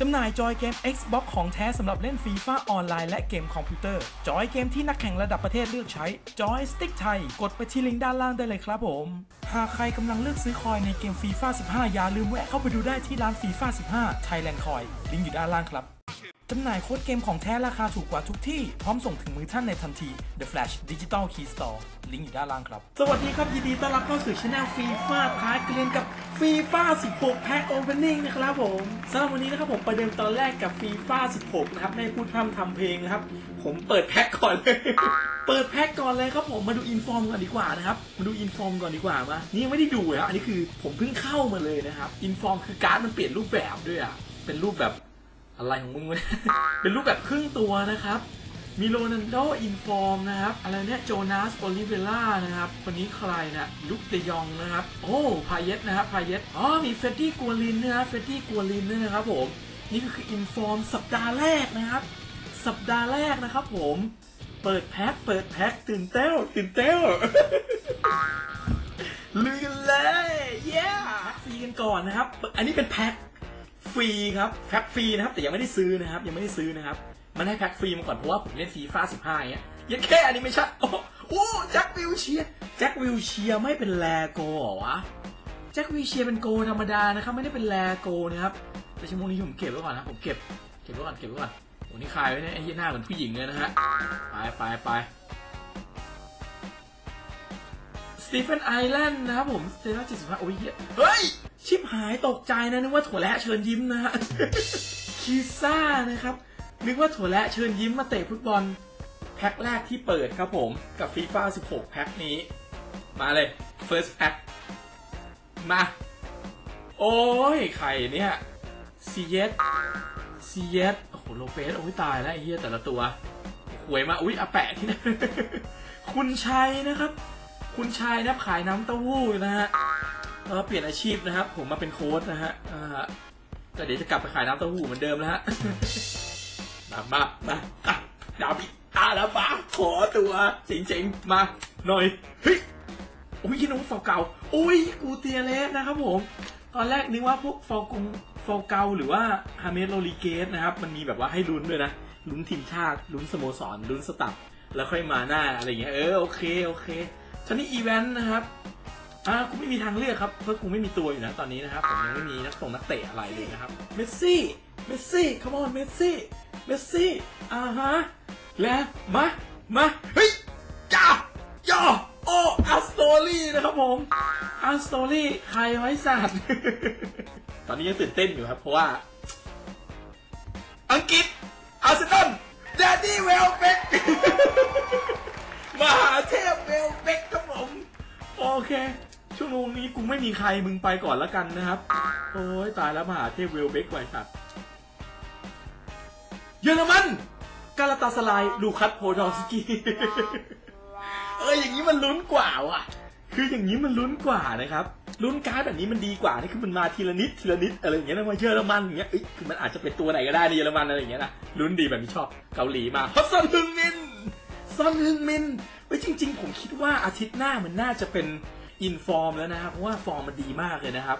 จำหน่ายจอยเกม Xbox ของแท้สำหรับเล่นฟีฟ่าออนไลน์และเกมคอมพิวเตอร์ จอยเกมที่นักแข่งระดับประเทศเลือกใช้ จอยสติ๊กไทย กดไปที่ลิงก์ด้านล่างได้เลยครับผม หากใครกำลังเลือกซื้อคอยในเกมฟีฟ่า15 อย่าลืมแวะเข้าไปดูได้ที่ร้านฟีฟ่า15 Thailand Coin ลิงก์อยู่ด้านล่างครับ จำหน่ายโค้ดเกมของแท้ราคาถูกกว่าทุกที่ พร้อมส่งถึงมือท่านในทันที The Flash Digital Key Store ลิงก์อยู่ด้านล่างครับ สวัสดีครับ ยินดีต้อนรับเข้าสู่ช anel ฟีฟ่าท้ายเกลียนกับฟีฟ่า16 แพ็คโอเพนนิ่งนะครับผมสำหรับวันนี้นะครับผมประเดิมตอนแรกกับฟีฟ่า16 นะครับในพูดพร่ำทำเพลงนะครับ ผมเปิดแพ็คก่อนเลย เปิดแพ็คก่อนเลยครับผมมาดูอินฟอร์มก่อนดีกว่านะครับ มาดูอินฟอร์มก่อนดีกว่ามานี่ยังไม่ได้ดูเลยครับอันนี้คือผมเพิ่งเข้ามาเลยนะครับอินฟอร์มคือการ์ดมันเปลี่ยนรูปแบบด้วยอะเป็นรูปแบบ อะไรของมึงวะเนี่ยเป็นรูปแบบครึ่งตัวนะครับ มีโรนัลโดอินฟอร์มนะครับ อะไรเนี่ยโจนาสโอลิเวล่านะครับ คนนี้ใครนะลุกเดยองนะครับ โอ้พาเยสนะครับพาเยสอ๋อมีเฟดดี้กัวลินนะครับเฟดดี้กัวลินด้วยนะครับผม นี่ก็คืออินฟอร์มสัปดาห์แรกนะครับ สัปดาห์แรกนะครับผม เปิดแพ็คเปิดแพ็คตื่นเต้นตื่นเต้นลุยกันเลย เย้ฟรีกันก่อนนะครับ อันนี้เป็นแพ็ค รีครับแพ็คฟรีนะครับ แต่ยังไม่ได้ซื้อนะครับ ยังไม่ได้ซื้อนะครับ มันให้แพ็คฟรีมาก่อนเพราะว่าผมเล่นฟีฟ่า15อย่างเงี้ยยังแค่อันนี้ไม่ใช่โอ้โอ้แจ็ควิลเชียแจ็ควิลเชียไม่เป็นแลโกหรอวะแจ็ควิลเชียเป็นโกธรรมดานะครับ ไม่ได้เป็นแลโกนะครับแต่ชั่วโมงนี้ผมเก็บไว้ก่อนนะผมเก็บเก็บไว้ก่อนเก็บไว้ก่อนโอ้นี่คายไว้เนี่ยไอ้เหี้ยหน้าเหมือนผู้หญิงเลยนะฮะไปไปไปสตีเฟนไอแลนด์นะครับผมเซนต์เจ็ดสิบห้าโอ้ยเหี้ยเฮ้ย ชิบหายตกใจนะนึกว่าถั่วแระเชิญยิ้มนะฮะคีซ่านะครับ นึกว่าถั่วแระเชิญยิ้มมาเตะฟุตบอล แพ็คแรกที่เปิดครับผมกับฟีฟ่า16 แพ็คนี้ มาเลย first pack มา โอ้ยใครเนี่ยซีเยสซีเยสโอ้โหโลเปสโอ้ยตายแล้วไอ้เหี้ยแต่ละตัวหวยมาอุ้ยอาแปะที่นั่นคุณชัยนะครับ คุณชัยนะครับขายน้ำเต้าหู้นะฮะ เออเปลี่ยนอาชีพนะครับ ผมมาเป็นโค้ดนะฮะแต่เดี๋ยวจะกลับไปขายน้ำเต้าหู้เหมือนเดิมแล้วฮะมามามาดาบิอาลาบาขอตัวเจริงๆ มาหน่อยเฮ้ยโอ้ยน้องฟอลเก่าโอ้ยกูเตียเลสนะครับผม ตอนแรกนึกว่าพวกฟอลกงฟอลเกาหรือว่าฮาเมสโรลิเกสนะครับ มันมีแบบว่าให้ลุ้นด้วยนะลุ้นทีมชาติลุ้นสโมสรลุ้นสตับแล้วค่อยมาหน้าอะไรอย่างเงี้ยเออโอเคโอเคตอนนี้อีเวนต์นะครับ อ่ากูไม่มีทางเลือกครับเพราะกูไม่มีตัวอยู่นะตอนนี้นะครับผมยังไม่มีนักตรงนักเตะอะไรเลยนะครับเมสซี่เมสซี่คัมออนเมสซี่เมสซี่อ่าฮะและมามาเฮ้ยจ้าจ้าโอ้อาสโตรี่นะครับผมอาสโตรี่ใครไว้สัตว์ตอนนี้ยังตื่นเต้นอยู่ครับ เพราะว่า อังกฤษอาร์เซนอล ไม่มีใครมึงไปก่อนแล้วกันนะครับ โอ้ยตายแล้วมหาเทพเวลเบกไวสัตว์เยอรมันกาลาตาสลายลูคัสโพดอสกี้เอออย่างนี้มันลุ้นกว่าว่ะ คืออย่างนี้มันลุ้นกว่านะครับลุ้นการ์ดแบบนี้มันดีกว่านี่คือมันมาทีละนิดทีละนิดอะไรอย่างเงี้ยนะมาเยอรมันอย่างเงี้ยเอ้ยคือมันอาจจะเป็นตัวไหนก็ได้ในเยอรมันอะไรอย่างเงี้ยนะลุ้นดีแบบนี้ชอบเกาหลีมาฮอสซันฮึงมินซอนฮึงมินเฮ้จริง ๆ ผมคิดว่าอาทิตย์หน้ามันน่าจะเป็น อินฟอร์มแล้วนะครับเพราะว่าฟอร์มมันดีมากเลยนะครับ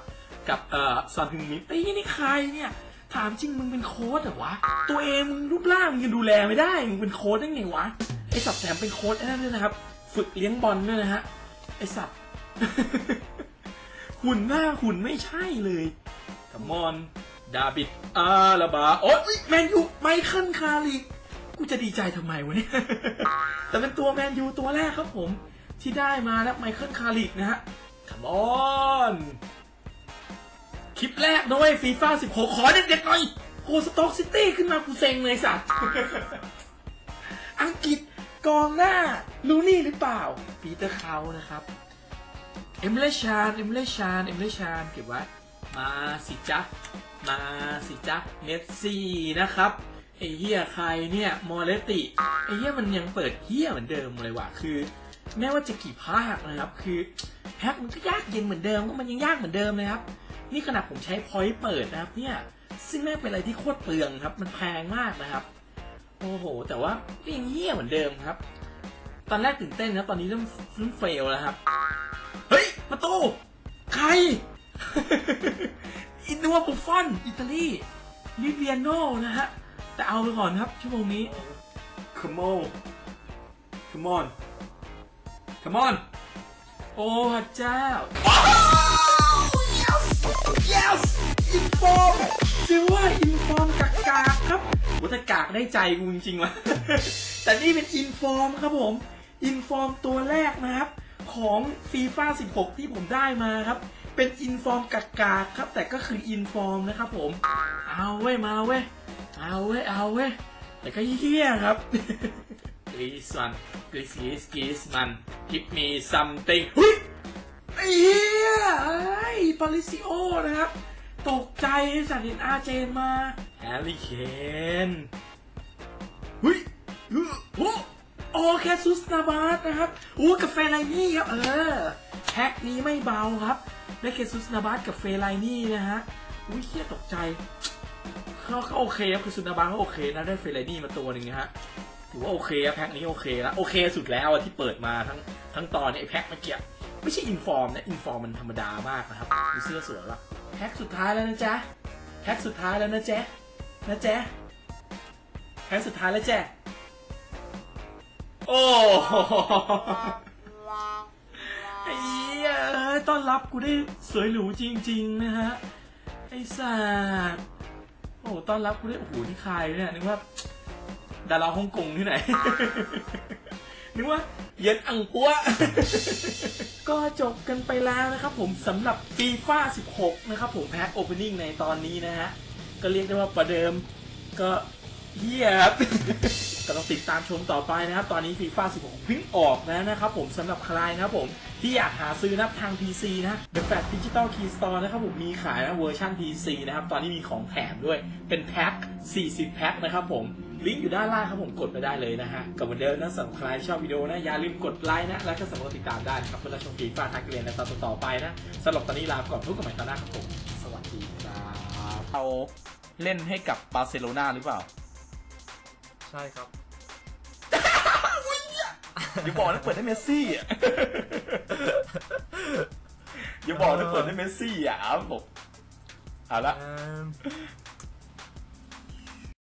กับเอ่อซอนฮึงมินเอ้ยนี่ใครเนี่ยถามจริงมึงเป็นโค้ดเหรอวะ ตัวเองมึงรูปร่างมึงยังดูแลไม่ได้ มึงเป็นโค้ดได้ไงวะ ไอสับแถมเป็นโค้ดไอ้นั่นด้วยนะครับ ฝึกเลี้ยงบอลด้วยนะฮะ ไอสับหุ่นหน้าหุ่นไม่ใช่เลยกัมอน ดาบิดอาลาบา โอ๊ยแมนยูไมเคิลคาริกกูจะดีใจทำไมวะเนี่ย แต่เป็นตัวแมนยูตัวแรกครับผม ที่ได้มาแล้วไมเคิลคาริกนะฮะคัมออนคลิปแรกด้วยฟีฟ่า16ขอเด็ดๆหน่อยโคสต็อกซิตี้ขึ้นมากูเซ็งเลยสัตว์อังกฤษกองหน้าลูนี่หรือเปล่า ปีเตอร์เขานะครับ เอมเลชานเอมเลชานเอมเลชานเก็บไว้มาสิจ๊ะ มาสิจ๊ะเมสซี่นะครับไอเหี้ยใครเนี่ย มอเลติไอเหี้ยมันยังเปิดเหี้ยเหมือนเดิมเลยว่ะคือ แม้ว่าจะกี่ภาคนะครับ คือแพ็คมันก็ยากเย็นเหมือนเดิมก็มันยังยากเหมือนเดิมเลยครับ นี่ขนาดผมใช้พอยต์เปิดนะครับ เนี่ย ซึ่งแม่เป็นอะไรที่โคตรเปลืองครับ มันแพงมากนะครับ โอ้โห แต่ว่าก็ยังเหี้ยเหมือนเดิมครับ ตอนแรกตื่นเต้นนะตอนนี้เริ่มเริ่มเฟลแล้วครับ เฮ้ยประตูใครอินนัวบุฟฟอน อิตาลีลิเวียโนนะฮะ แต่เอาไปก่อนครับชั่วโมงนี้ Come on Come on Come on โอ้พระเจ้า yes yes inform ซิว่า inform กากากๆครับโหแต่กากได้ใจกูจริงๆว่ะแต่นี่เป็น inform ครับผม inform ตัวแรกนะครับ ของ FIFA 16 ที่ผมได้มาครับ เป็น inform กากากๆครับ แต่ก็คือ inform นะครับผม เอาเว้ย มาเว้ย เอาเว้ย เอาเว้ย แต่ก็เฮี้ยครับ Please man please please please man give me something เฮ้ยไอ้เฮียไอ้ปาริซิโอนะครับ ตกใจสัตว์เห็นอาร์เจนมาแฮร์รี่เคนเฮ้ยโอ้โหโอเคซุสนาบาสนะครับโอ้กาแฟไลนี่ครับ เออแพ็คนี้ไม่เบาครับ ได้เคซุสนาบาสกับเฟไลนี่นะฮะอุ้ยเฮียตกใจเขาเขาโอเคครับคือซุนาบาเขาโอเคนะได้เฟไลนี่มาตัวหนึ่งนะฮะ ถือว่าโอเคอะแพ็คนี้โอเคแล้วโอเคสุดแล้วอะที่เปิดมาทั้งทั้งตอนเนี่ยแพ็คเมื่อกี้ไม่ใช่อินฟอร์มนะอินฟอร์มมันธรรมดามากนะครับดูเสื้อสวยละแพ็คสุดท้ายแล้วนะจ๊ะแพ็คสุดท้ายแล้วนะจ๊ะนะจ๊ะแพ็คสุดท้ายแล้วจ๊ะโอ้โหไอ้ยต้อนรับกูได้สวยหรูจริง ๆ นะฮะไอ้สัสโอ้ต้อนรับกูได้โอ้โหนี่ใครเนี่ยนึกว่า ดาราฮ่องกงที่ไหน นึกว่าเหย็นอังปัว ก็จบกันไปแล้วนะครับผมสำหรับฟีฟ่า16 นะครับผมแพ็คโอเพนนิ่งในตอนนี้นะฮะ ก็เรียกได้ว่าประเดิมก็เฮียครับก็ต้องติดตามชมต่อไปนะครับ ตอนนี้ฟีฟ่า16เพิ่งออกแล้วนะครับผมสำหรับใครนะครับผมที่อยากหาซื้อนะครับทาง PC นะ The Fat Digital Key Store นะครับผมมีขายนะเวอร์ชัน PC นะครับ ตอนนี้มีของแถมด้วยเป็นแพ็ค40 แพ็คนะครับผม ลิงก์อยู่ด้านล่างครับผมกดไปได้เลยนะฮะกับเหมือนเดิมนะสำหรับใครที่ชอบวิดีโอนะอย่าลืมกดไลค์นะแล้วก็สามารถติดตามได้นะครับเพื่อรับชมฟีฟ่าทักเรียนในตอนต่อๆไปนะสำหรับตอนนี้ลาก่อนพบกันใหม่ตอนหน้าครับผมสวัสดีครับเอาเล่นให้กับบาร์เซโลนาหรือเปล่า ใช่ครับอย่าบอกนะเปิดให้เมสซี่อะอย่าบอกนะเปิดให้เมสซี่อะครับผมเอาละ Um,